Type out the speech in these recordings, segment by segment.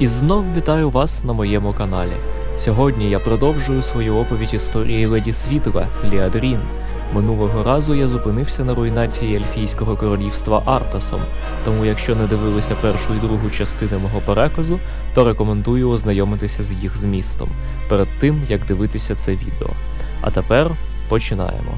І знов вітаю вас на моєму каналі. Сьогодні я продовжую свою оповідь історії Леді Світла Ліадрін. Минулого разу я зупинився на руйнації Ельфійського королівства Артасом, тому якщо не дивилися першу і другу частини мого переказу, то рекомендую ознайомитися з їх змістом перед тим, як дивитися це відео. А тепер починаємо.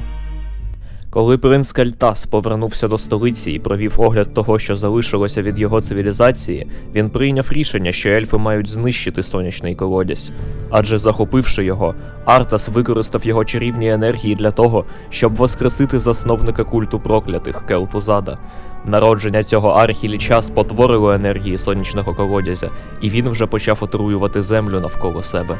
Коли принц Кальтас повернувся до столиці і провів огляд того, що залишилося від його цивілізації, він прийняв рішення, що ельфи мають знищити сонячний колодязь. Адже захопивши його, Артас використав його чарівні енергії для того, щоб воскресити засновника культу проклятих Келтузада. Народження цього архіліча спотворило енергії сонячного колодязя, і він вже почав отруювати землю навколо себе.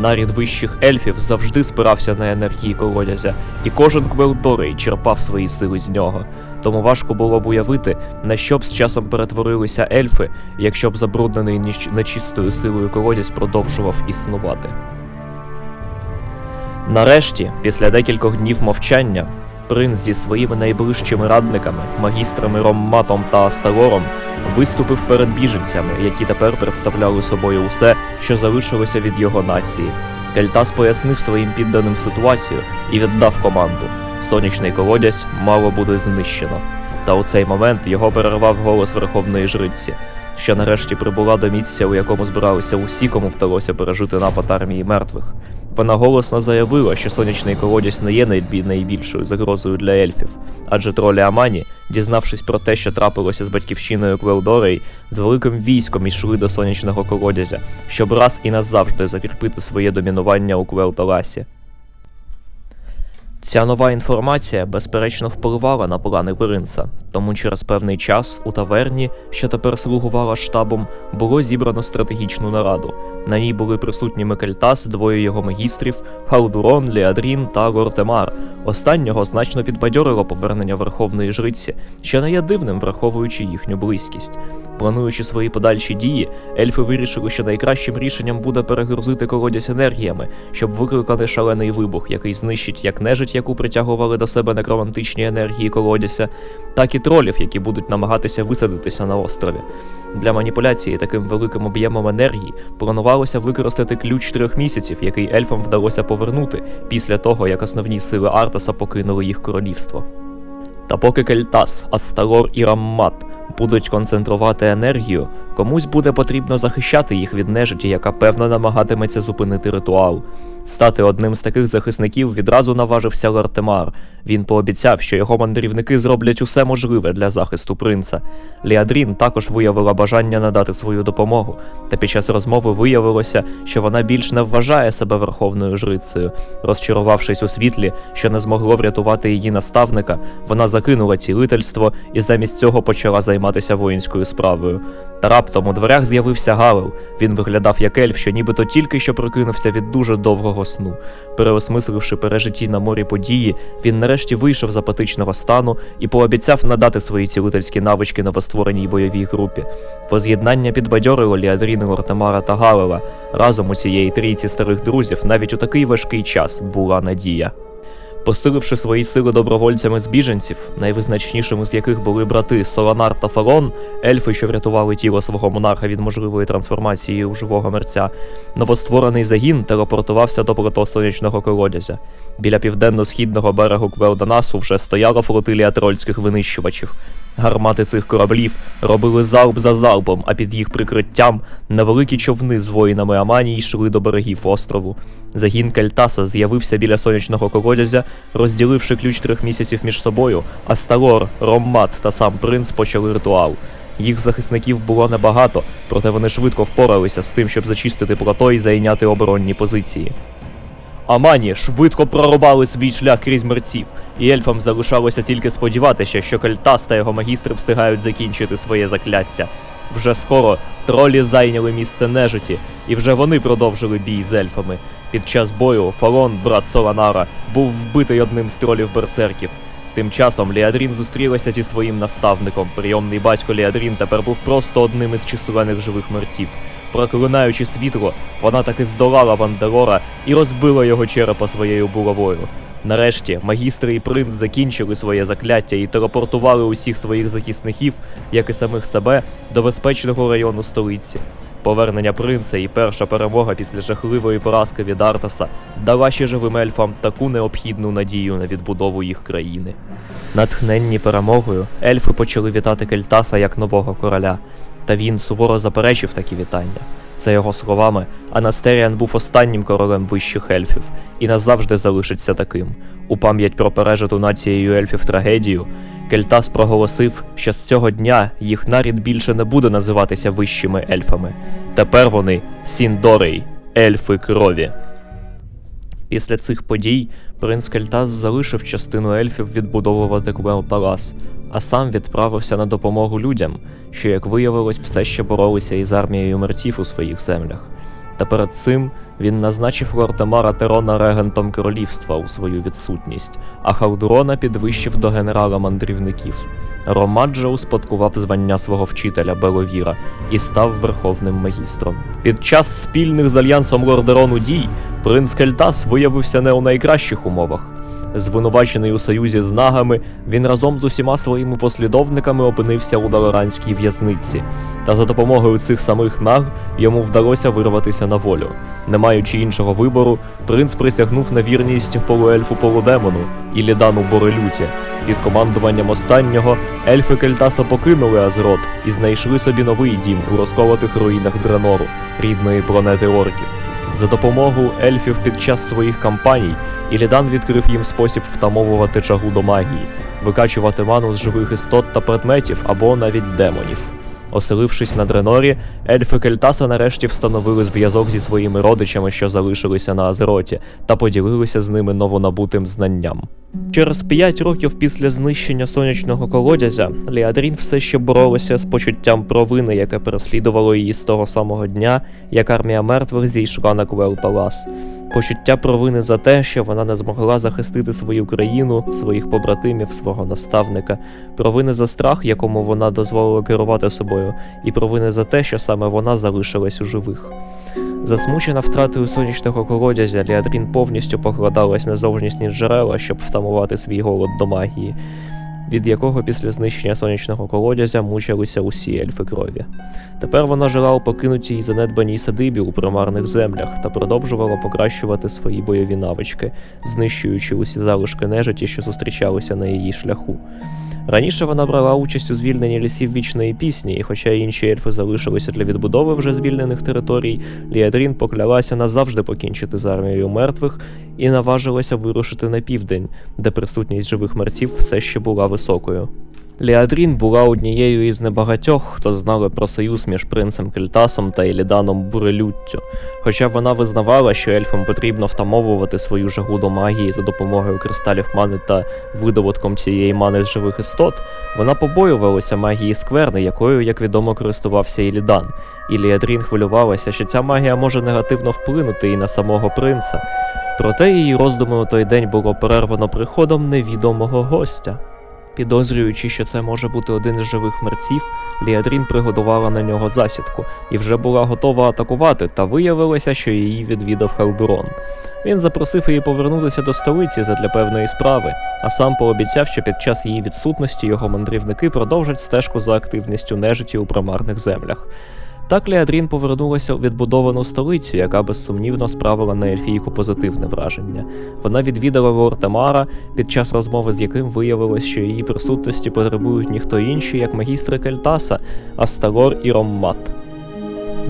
Нарід вищих ельфів завжди спирався на енергії колодязя, і кожен Квелдорей черпав свої сили з нього. Тому важко було б уявити, на що б з часом перетворилися ельфи, якщо б забруднений ніч- нечистою силою колодязь продовжував існувати. Нарешті, після декількох днів мовчання, принц зі своїми найближчими радниками, магістрами Ромматом та Асталором, виступив перед біженцями, які тепер представляли собою усе, що залишилося від його нації. Кельтас пояснив своїм підданим ситуацію і віддав команду. Сонячний колодязь мало буде знищено. Та у цей момент його перервав голос верховної жриці, що нарешті прибула до місця, у якому збиралися усі, кому вдалося пережити напад армії мертвих. Вона голосно заявила, що сонячний колодязь не є найбі- найбільшою загрозою для ельфів, адже тролі Амані, дізнавшись про те, що трапилося з батьківщиною Квелдорей, з великим військом йшли до сонячного колодязя, щоб раз і назавжди закріпити своє домінування у Квелталасі. Ця нова інформація безперечно впливала на плани принца, тому через певний час у таверні, що тепер слугувала штабом, було зібрано стратегічну нараду. На ній були присутні Микельтас, двоє його магістрів, Халдурон, Ліадрін та Гортемар. Останнього значно підбадьорило повернення верховної жриці, що не є дивним, враховуючи їхню близькість. Плануючи свої подальші дії, ельфи вирішили, що найкращим рішенням буде перегрузити колодязь енергіями, щоб викликати шалений вибух, який знищить як нежить, яку притягували до себе некромантичні енергії колодязя, так і тролів, які будуть намагатися висадитися на острові. Для маніпуляції таким великим об'ємом енергії планувалося використати ключ трьох місяців, який ельфам вдалося повернути після того, як основні сили Артаса покинули їх королівство. Та поки Кельтас, Асталор і Раммат будуть концентрувати енергію, комусь буде потрібно захищати їх від нежиті, яка певно намагатиметься зупинити ритуал. Стати одним з таких захисників відразу наважився Лартемар. Він пообіцяв, що його мандрівники зроблять усе можливе для захисту принца. Ліадрін також виявила бажання надати свою допомогу, та під час розмови виявилося, що вона більш не вважає себе верховною жрицею. Розчарувавшись у світлі, що не змогло врятувати її наставника, вона закинула цілительство і замість цього почала займатися воїнською справою. Та раптом у дверях з'явився Гавел. Він виглядав як ельф, що нібито тільки що прокинувся від дуже довгого сну. Переосмисливши пережиті на морі події, він нарешті вийшов з апатичного стану і пообіцяв надати свої цілительські навички новоствореній бойовій групі. Воз'єднання підбадьорило Ліадріни Лортамара та Галела. Разом у цієї трійці старих друзів навіть у такий важкий час була надія. Посиливши свої сили добровольцями з біженців, найвизначнішими з яких були брати Солонар та Фарон, ельфи, що врятували тіло свого монарха від можливої трансформації у живого мерця, новостворений загін телепортувався до протосонячного колодязя. Біля південно-східного берегу Квелданасу вже стояла флотилія трольських винищувачів. Гармати цих кораблів робили залп за залпом, а під їх прикриттям невеликі човни з воїнами Амані йшли до берегів острову. Загін Кельтаса з'явився біля сонячного колодязя, розділивши ключ трьох місяців між собою, а Сталор, Роммат та сам принц почали ритуал. Їх захисників було небагато, проте вони швидко впоралися з тим, щоб зачистити плато і зайняти оборонні позиції. Амані швидко прорубали свій шлях крізь мерців, і ельфам залишалося тільки сподіватися, що Кельтас та його магістри встигають закінчити своє закляття. Вже скоро тролі зайняли місце нежиті, і вже вони продовжили бій з ельфами. Під час бою Фалон, брат Соланара, був вбитий одним з тролів берсерків. Тим часом Ліадрін зустрілася зі своїм наставником. Прийомний батько Ліадрін тепер був просто одним із численних живих мерців. Проклинаючи світло, вона таки здолала Вандерора і розбила його черепа своєю булавою. Нарешті магістри і принц закінчили своє закляття і телепортували усіх своїх захисників, як і самих себе, до безпечного району столиці. Повернення принца і перша перемога після жахливої поразки від Артаса дала ще живим ельфам таку необхідну надію на відбудову їх країни. Натхненні перемогою, ельфи почали вітати Кельтаса як нового короля, та він суворо заперечив такі вітання. За його словами, Анастеріан був останнім королем вищих ельфів і назавжди залишиться таким. У пам'ять про пережиту нацією ельфів трагедію, Кельтас проголосив, що з цього дня їх нарід більше не буде називатися вищими ельфами. Тепер вони Сіндорей, ельфи крові. Після цих подій принц Кельтас залишив частину ельфів відбудовувати Квел Палас, а сам відправився на допомогу людям, що, як виявилось, все ще боролися із армією мерців у своїх землях. Та перед цим він назначив Лортемара Терона регентом королівства у свою відсутність, а Халдурона підвищив до генерала мандрівників. Ромаджо успадкував звання свого вчителя Беловіра і став верховним магістром. Під час спільних з альянсом Лордерону дій принц Кельтас виявився не у найкращих умовах. Звинувачений у союзі з нагами, він разом з усіма своїми послідовниками опинився у Даларанській в'язниці, та за допомогою цих самих наг йому вдалося вирватися на волю. Не маючи іншого вибору, принц присягнув на вірність полуельфу полудемону і лідану Борелюті. Під командуванням останнього ельфи Кельтаса покинули Азрот і знайшли собі новий дім у розколотих руїнах Дренору, рідної планети орків. За допомогою ельфів під час своїх кампаній Ілідан відкрив їм спосіб втамовувати чагу до магії, викачувати ману з живих істот та предметів або навіть демонів. Оселившись на Дренорі, ельфи Кельтаса нарешті встановили зв'язок зі своїми родичами, що залишилися на Азероті, та поділилися з ними новонабутим знанням. Через п'ять років після знищення сонячного колодязя Ліадрін все ще боролася з почуттям провини, яке переслідувало її з того самого дня, як армія мертвих зійшла на Квел Палас. Почуття провини за те, що вона не змогла захистити свою країну, своїх побратимів, свого наставника, провини за страх, якому вона дозволила керувати собою, і провини за те, що саме вона залишилась у живих. Засмучена втратою сонячного колодязя, Ліадрін повністю покладалась на зовнішні джерела, щоб втамувати свій голод до магії, від якого після знищення сонячного колодязя мучилися усі ельфи крові. Тепер вона жила у покинутій і занедбаній садибі у примарних землях та продовжувала покращувати свої бойові навички, знищуючи усі залишки нежиті, що зустрічалися на її шляху. Раніше вона брала участь у звільненні лісів вічної пісні, і хоча інші ельфи залишилися для відбудови вже звільнених територій, Ліадрін поклялася назавжди покінчити з армією мертвих і наважилася вирушити на південь, де присутність живих мерців все ще була високою. Ліадрін була однією із небагатьох, хто знали про союз між принцем Кельтасом та Еліданом Бурелюттю. Хоча вона визнавала, що ельфам потрібно втамовувати свою жагу до магії за допомогою кристалів мани та видобутком цієї мани з живих істот, вона побоювалася магії скверни, якою, як відомо, користувався Ілідан. І Ліадрін хвилювалася, що ця магія може негативно вплинути і на самого принца. Проте її роздуми у той день було перервано приходом невідомого гостя. Підозрюючи, що це може бути один з живих мерців, Ліадрін приготувала на нього засідку і вже була готова атакувати, та виявилося, що її відвідав Халдурон. Він запросив її повернутися до столиці задля певної справи, а сам пообіцяв, що під час її відсутності його мандрівники продовжать стежку за активністю нежиті у примарних землях. Так Леадрін повернулася у відбудовану столицю, яка безсумнівно справила на Ельфійку позитивне враження. Вона відвідала Лортемара, під час розмови з яким виявилось, що її присутності потребують ніхто інший, як магістри Кельтаса, Асталор і Роммат.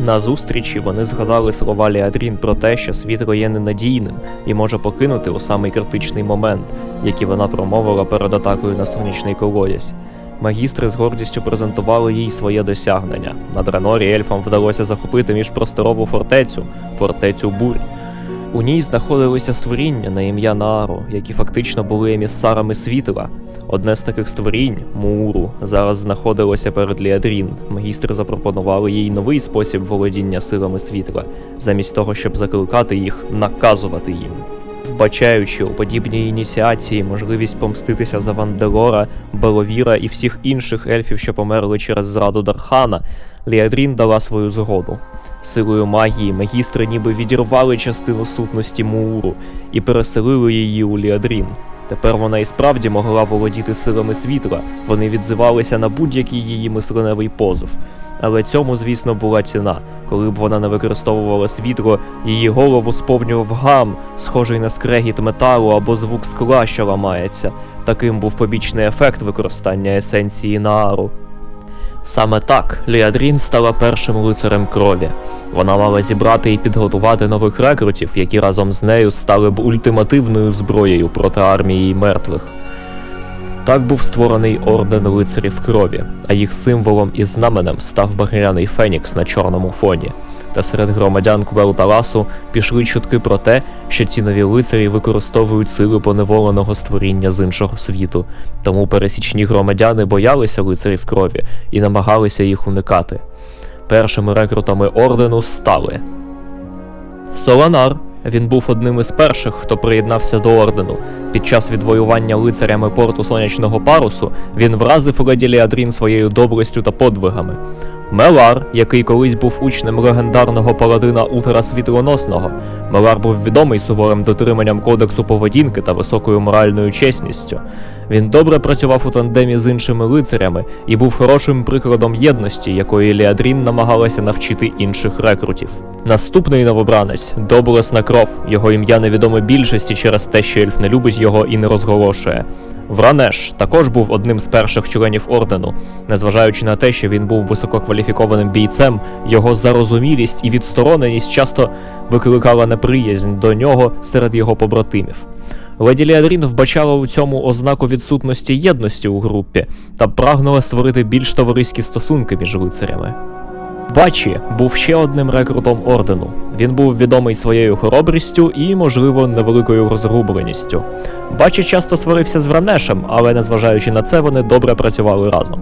На зустрічі вони згадали слова Ліадрін про те, що світло є ненадійним і може покинути у самий критичний момент, які вона промовила перед атакою на сонячний колодязь. Магістри з гордістю презентували їй своє досягнення. На Дренорі ельфам вдалося захопити міжпросторову фортецю фортецю бурь. У ній знаходилися створіння на ім'я Наару, які фактично були емісарами світла. Одне з таких створінь, Мууру, зараз знаходилося перед Ліадрін. Магістри запропонували їй новий спосіб володіння силами світла, замість того, щоб закликати їх, наказувати їм. Вбачаючи у подібній ініціації можливість помститися за Ванделора, Беловіра і всіх інших ельфів, що померли через зраду Дархана, Ліадрін дала свою згоду. Силою магії магістри ніби відірвали частину сутності Мууру і переселили її у Ліадрін. Тепер вона і справді могла володіти силами світла, вони відзивалися на будь-який її мисленевий позов. Але цьому, звісно, була ціна. Коли б вона не використовувала світло, її голову сповнював гам, схожий на скрегіт металу або звук скла, що ламається. Таким був побічний ефект використання есенції Наару. Саме так Ліадрін стала першим лицарем крові. Вона мала зібрати і підготувати нових рекрутів, які разом з нею стали б ультимативною зброєю проти армії мертвих. Так був створений орден лицарів крові, а їх символом і знаменем став багряний фенікс на чорному фоні. Та серед громадян Квелталасу пішли чутки про те, що ці нові лицарі використовують сили поневоленого створіння з іншого світу, тому пересічні громадяни боялися лицарів крові і намагалися їх уникати. Першими рекрутами ордену стали Соланар. Він був одним із перших, хто приєднався до ордену. Під час відвоювання лицарями порту сонячного парусу він вразив леді Ліадрін своєю доблестю та подвигами. Мелар, який колись був учнем легендарного паладина Утера Світлоносного. Мелар був відомий суворим дотриманням кодексу поведінки та високою моральною чесністю. Він добре працював у тандемі з іншими лицарями і був хорошим прикладом єдності, якої Ліадрін намагалася навчити інших рекрутів. Наступний новобранець Доблесна кров. Його ім'я невідоме більшості через те, що ельф не любить його і не розголошує. Вранеш також був одним з перших членів ордену. Незважаючи на те, що він був висококваліфікованим бійцем, його зарозумілість і відстороненість часто викликала неприязнь до нього серед його побратимів. Леді Ліадрін вбачала у цьому ознаку відсутності єдності у групі та прагнула створити більш товариські стосунки між лицарями. Бачі був ще одним рекрутом ордену. Він був відомий своєю хоробрістю і, можливо, невеликою розгубленістю. Бачі часто сварився з Вранешем, але незважаючи на це, вони добре працювали разом.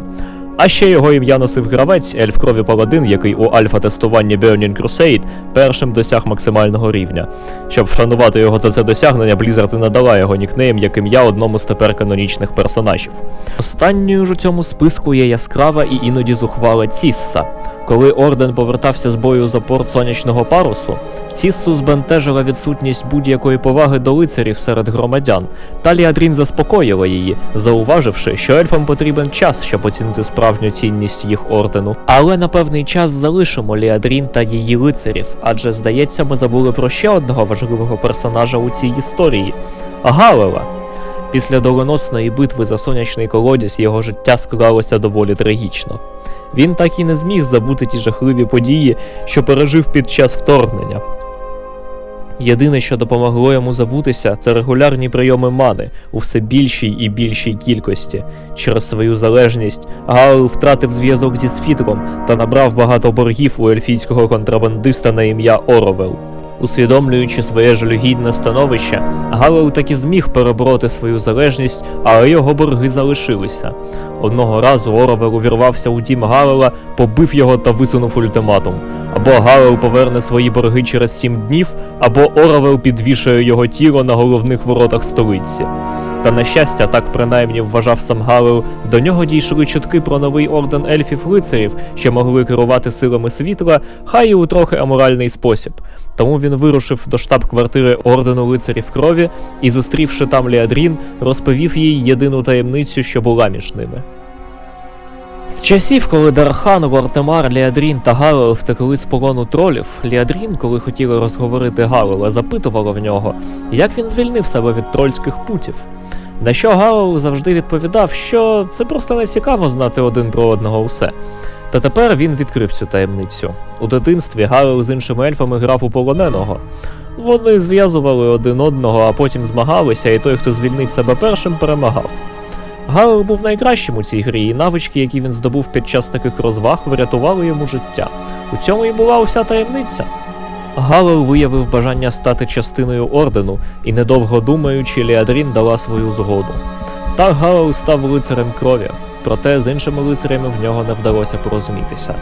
А ще його ім'я носив гравець Ельф Крові Паладин, який у альфа-тестуванні Burning Crusade першим досяг максимального рівня. Щоб вшанувати його за це досягнення, Blizzard і надала його нікнейм як ім'я одному з тепер канонічних персонажів. Останньою ж у цьому списку є яскрава і іноді зухвала Цісса. Коли Орден повертався з бою за порт сонячного парусу, Ціссу збентежила відсутність будь-якої поваги до лицарів серед громадян. Та Ліадрін заспокоїла її, зауваживши, що ельфам потрібен час, щоб оцінити справжню цінність їх ордену. Але на певний час залишимо Ліадрін та її лицарів, адже здається, ми забули про ще одного важливого персонажа у цій історії Галела. Після доленосної битви за сонячний колодязь його життя склалося доволі трагічно. Він так і не зміг забути ті жахливі події, що пережив під час вторгнення. Єдине, що допомогло йому забутися, це регулярні прийоми мани у все більшій і більшій кількості. Через свою залежність Гаул втратив зв'язок зі світлом та набрав багато боргів у ельфійського контрабандиста на ім'я Оровел. Усвідомлюючи своє жалюгідне становище, Галел таки зміг перебороти свою залежність, але його борги залишилися. Одного разу Оровел увірвався у дім Галела, побив його та висунув ультиматум. Або Галел поверне свої борги через сім днів, або Оровел підвішає його тіло на головних воротах столиці. Та на щастя, так принаймні вважав сам Галел, до нього дійшли чутки про новий орден ельфів-лицарів, що могли керувати силами світла, хай і у трохи аморальний спосіб. Тому він вирушив до штаб-квартири ордену лицарів крові і, зустрівши там Ліадрін, розповів їй єдину таємницю, що була між ними. З часів, коли Дархан, Лортемар, Ліадрін та Галел втекли з полону тролів, Ліадрін, коли хотіли розговорити Галела, запитувала в нього, як він звільнив себе від трольських путів. На що Галел завжди відповідав, що це просто не цікаво знати один про одного усе. Та тепер він відкрив цю таємницю. У дитинстві Галел з іншими ельфами грав у полоненого. Вони зв'язували один одного, а потім змагалися, і той, хто звільнить себе першим, перемагав. Галел був найкращим у цій грі, і навички, які він здобув під час таких розваг, врятували йому життя. У цьому і була уся таємниця. Галел виявив бажання стати частиною ордену, і недовго думаючи, Ліадрін дала свою згоду. Так Галел став лицарем крові, проте з іншими лицарями в нього не вдалося порозумітися.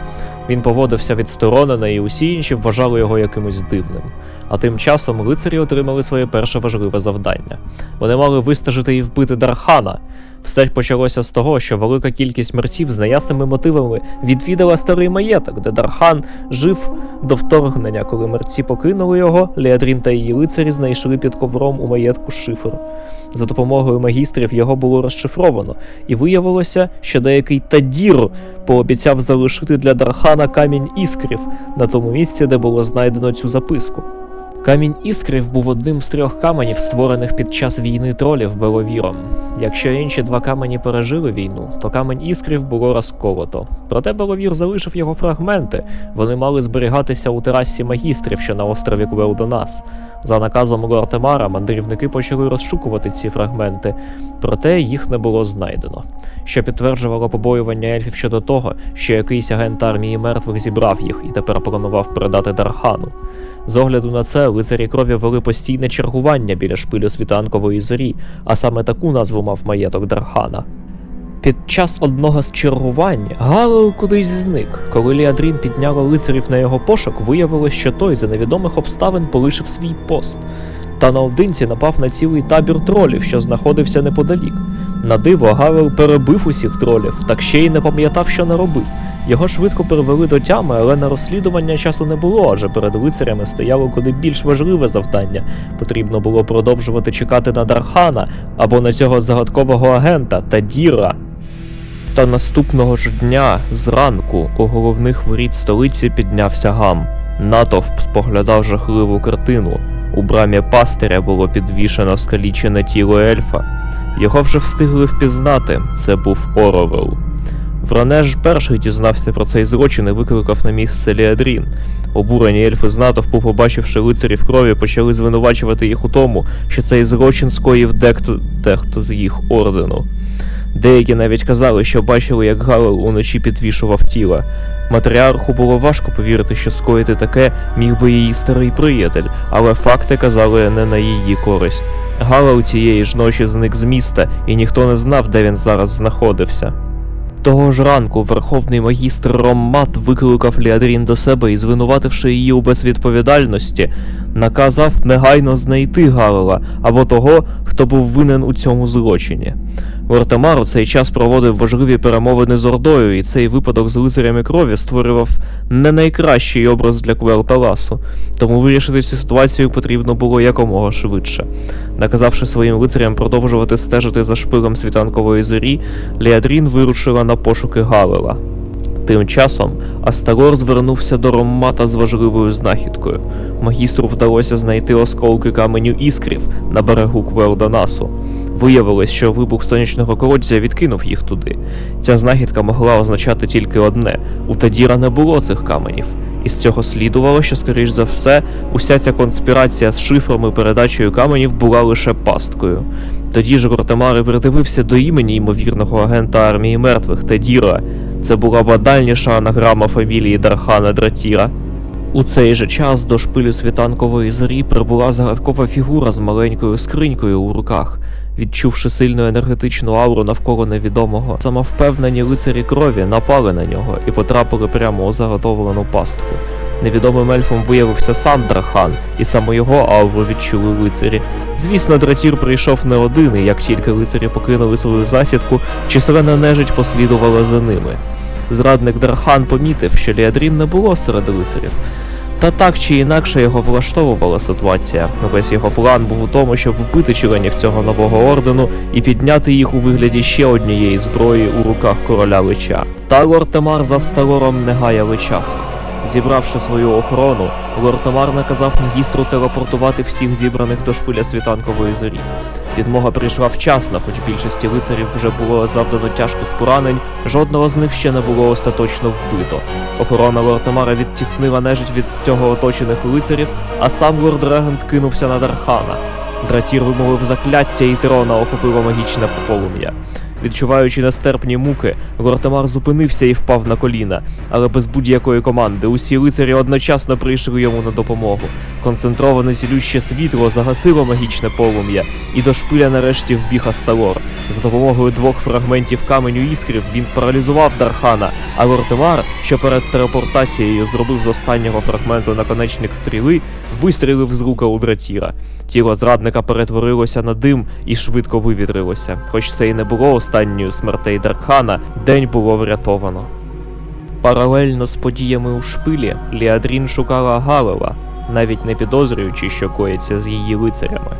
Він поводився відсторонено, і усі інші вважали його якимось дивним. А тим часом лицарі отримали своє перше важливе завдання. Вони мали вистежити і вбити Дархана. Все почалося з того, що велика кількість мерців з неясними мотивами відвідала старий маєток, де Дархан жив до вторгнення, коли мерці покинули його, Леадрін та її лицарі знайшли під ковром у маєтку шифр. За допомогою магістрів його було розшифровано, і виявилося, що деякий Тадір пообіцяв залишити для Дархана камінь іскрів на тому місці, де було знайдено цю записку. Камінь іскрів був одним з трьох каменів, створених під час війни тролів Беловіром. Якщо інші два камені пережили війну, то камінь іскрів було розколото. Проте Беловір залишив його фрагменти. Вони мали зберігатися у терасі магістрів, що на острові Квелдонас. За наказом Лортемара мандрівники почали розшукувати ці фрагменти, проте їх не було знайдено, що підтверджувало побоювання ельфів щодо того, що якийсь агент армії мертвих зібрав їх і тепер планував передати Дархану. З огляду на це лицарі крові вели постійне чергування біля шпилю світанкової зорі, а саме таку назву мав маєток Дархана. Під час одного з чергувань Галил кудись зник. Коли Ліадрін підняла лицарів на його пошук, виявилось, що той за невідомих обставин полишив свій пост. Та наодинці напав на цілий табір тролів, що знаходився неподалік. На диво Галил перебив усіх тролів, так ще й не пам'ятав, що наробив. Його швидко перевели до тями, але на розслідування часу не було, адже перед лицарями стояло куди більш важливе завдання. Потрібно було продовжувати чекати на Дархана або на цього загадкового агента Тадіра. Та наступного ж дня, зранку, у головних воріт столиці піднявся гам. Натовп споглядав жахливу картину. У брамі пастиря було підвішено скалічене тіло ельфа. Його вже встигли впізнати. Це був Оровел. Вранеж перший дізнався про цей злочин і викликав на місце Ліадрін. Обурені ельфи з натовпу, побачивши лицарів крові, почали звинувачувати їх у тому, що цей злочин скоїв дехто, дехто з їх ордену. Деякі навіть казали, що бачили, як Галил уночі підвішував тіла. Матріарху було важко повірити, що скоїти таке міг би її старий приятель, але факти казали не на її користь. Галил тієї ж ночі зник з міста, і ніхто не знав, де він зараз знаходився. Того ж ранку верховний магістр Роммат викликав Ліадрін до себе і, звинувативши її у безвідповідальності, наказав негайно знайти Галила або того, хто був винен у цьому злочині. Вортемар у цей час проводив важливі перемовини з Ордою, і цей випадок з лицарями крові створював не найкращий образ для Квелталасу, тому вирішити цю ситуацію потрібно було якомога швидше. Наказавши своїм лицарям продовжувати стежити за шпилем світанкової зорі, Ліадрін вирушила на пошуки Галила. Тим часом Астагор звернувся до Роммата з важливою знахідкою. Магістру вдалося знайти осколки каменю іскрів на берегу Квелдонасу. Виявилось, що вибух сонячного колодця відкинув їх туди. Ця знахідка могла означати тільки одне: у Тадіра не було цих каменів. Із цього слідувало, що, скоріш за все, уся ця конспірація з шифрами передачею каменів була лише пасткою. Тоді ж Гортемари придивився до імені ймовірного агента армії мертвих Тадіра. Це була бадальніша анаграма фамілії Дархана Дратіра. У цей же час до шпилю світанкової зорі прибула загадкова фігура з маленькою скринькою у руках. Відчувши сильну енергетичну ауру навколо невідомого, самовпевнені лицарі крові напали на нього і потрапили прямо у заготовлену пастку. Невідомим ельфом виявився сам Дархан, і саме його ауру відчули лицарі. Звісно, дратір прийшов не один, і як тільки лицарі покинули свою засідку, численна нежить послідувала за ними. Зрадник Дархан помітив, що Ліадрін не було серед лицарів. Та так чи інакше його влаштовувала ситуація. Весь його план був у тому, щоб вбити членів цього нового ордену і підняти їх у вигляді ще однієї зброї у руках короля лича. Та Лортемар за Сталором не гаяли часу. Зібравши свою охорону, Лортемар наказав магістру телепортувати всіх зібраних до шпиля світанкової зорі. Відмога прийшла вчасно, хоч більшості лицарів вже було завдано тяжких поранень, жодного з них ще не було остаточно вбито. Охорона Лортемара відтіснила нежить від цього оточених лицарів, а сам лорд Регент кинувся на Дархана. Дратір вимовив закляття, і Трона охопило магічне полум'я. Відчуваючи нестерпні муки, Гортемар зупинився і впав на коліна, але без будь-якої команди. Усі лицарі одночасно прийшли йому на допомогу. Концентроване цілюще світло загасило магічне полум'я, і до шпиля нарешті вбіг Асталор. За допомогою двох фрагментів каменю іскрів він паралізував Дархана, а Лортемар, що перед телепортацією зробив з останнього фрагменту наконечник стріли, вистрілив з лука у дратіра. Тіло зрадника перетворилося на дим і швидко вивітрилося. Хоч це і не було останньою смертей Даркхана, день було врятовано. Паралельно з подіями у шпилі Ліадрін шукала Галела, навіть не підозрюючи, що коїться з її лицарями.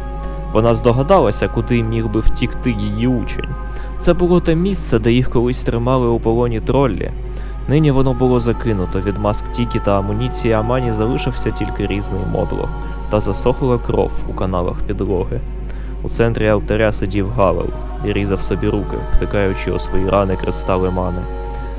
Вона здогадалася, куди міг би втікти її учень. Це було те місце, де їх колись тримали у полоні троллі. Нині воно було закинуто від маск Тікі та амуніції Амані залишився тільки різний модлох та засохла кров у каналах підлоги. У центрі алтаря сидів Галел і різав собі руки, втикаючи у свої рани кристали мани.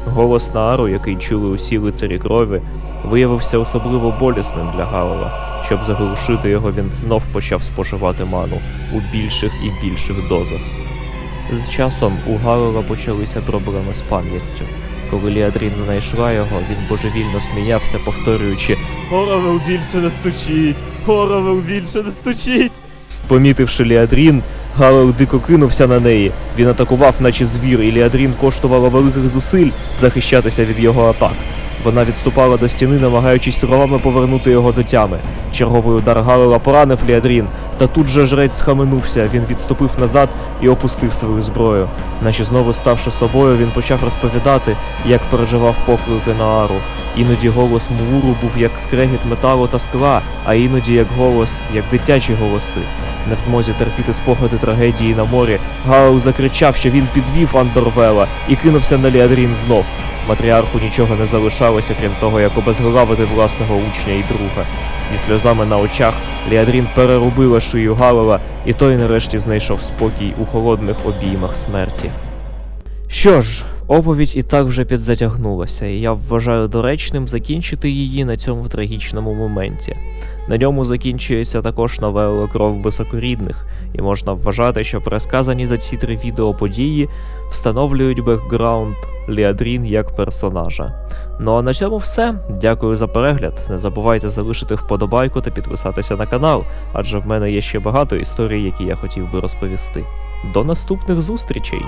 Голос Наару, який чули усі лицарі крові, виявився особливо болісним для Галела. Щоб заглушити його, він знов почав споживати ману у більших і більших дозах. З часом у Галела почалися проблеми з пам'яттю. Коли Ліадрін знайшла його, він божевільно сміявся, повторюючи Горовел більше не стучить! Горовел більше не стучить! Помітивши Ліадрін, Галел дико кинувся на неї. Він атакував, наче звір, і Ліадрін коштувало великих зусиль захищатися від його атак. Вона відступала до стіни, намагаючись словами повернути його до тями. Черговий удар Галела поранив Ліадрін, та тут же жрець схаменувся, він відступив назад і опустив свою зброю. Наче знову ставши собою, він почав розповідати, як переживав поклики Наару. Іноді голос Муру був як скрегіт металу та скла, а іноді як голос, як дитячі голоси. Не в змозі терпіти спогади трагедії на морі, Галау закричав, що він підвів Андорвела і кинувся на Ліадрін знов. Матріарху нічого не залишалося, крім того, як обезглавити власного учня і друга. Зі сльозами на очах Ліадрін перерубила шию Галела, і той нарешті знайшов спокій у холодних обіймах смерті. Що ж, оповідь і так вже підзатягнулася, і я вважаю доречним закінчити її на цьому трагічному моменті. На ньому закінчується також новела Кров високорідних, і можна вважати, що пересказані за ці три відео події встановлюють бекграунд Ліадрін як персонажа. Ну а на цьому все. Дякую за перегляд. Не забувайте залишити вподобайку та підписатися на канал, адже в мене є ще багато історій, які я хотів би розповісти. До наступних зустрічей!